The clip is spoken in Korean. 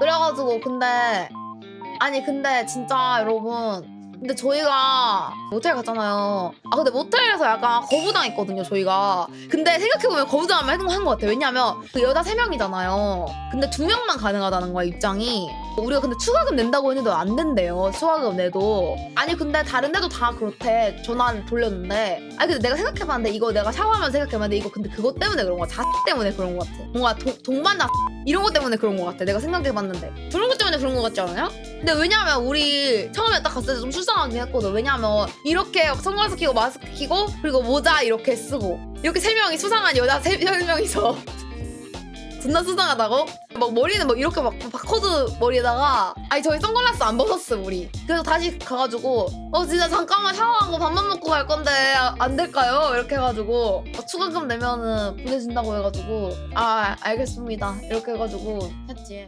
그래가지고 근데 아니 근데 진짜 여러분 근데 저희가 모텔 갔잖아요. 아 근데 모텔에서 약간 거부당했거든요 저희가. 근데 생각해보면 거부당하면 한것 같아요. 왜냐면 그 여자 세 명이잖아요. 근데 두 명만 가능하다는 거야 입장이. 우리가 근데 추가금 낸다고 했는데 안 된대요. 추가금 내도. 아니 근데 다른 데도 다 그렇대. 전화를 돌렸는데. 아니 근데 내가 생각해봤는데 이거 내가 샤워하면서 생각해봤는데 이거 근데 그것 때문에 그런 거야. 자 때문에 그런 거 같아. 뭔가 동, 동반자 이런 것 때문에 그런 것 같아. 내가 생각해봤는데. 그런 것 때문에 그런 것 같지 않아요? 근데 왜냐면 우리 처음에 딱 갔을 때좀 수상하긴 했거든. 왜냐면 이렇게 선글라스 끼고 마스크 끼고 그리고 모자 이렇게 쓰고 이렇게 세 명이 수상한 여자 세, 세 명이서 존나 수상하다고? 막 머리는 막 이렇게 막 바코드 머리에다가 아니 저희 선글라스 안 벗었어 우리 그래서 다시 가가지고 어 진짜 잠깐만 샤워하고 밥만 먹고 갈 건데 아, 안 될까요? 이렇게 해가지고 어, 추가금 내면은 보내준다고 해가지고 아 알겠습니다 이렇게 해가지고 했지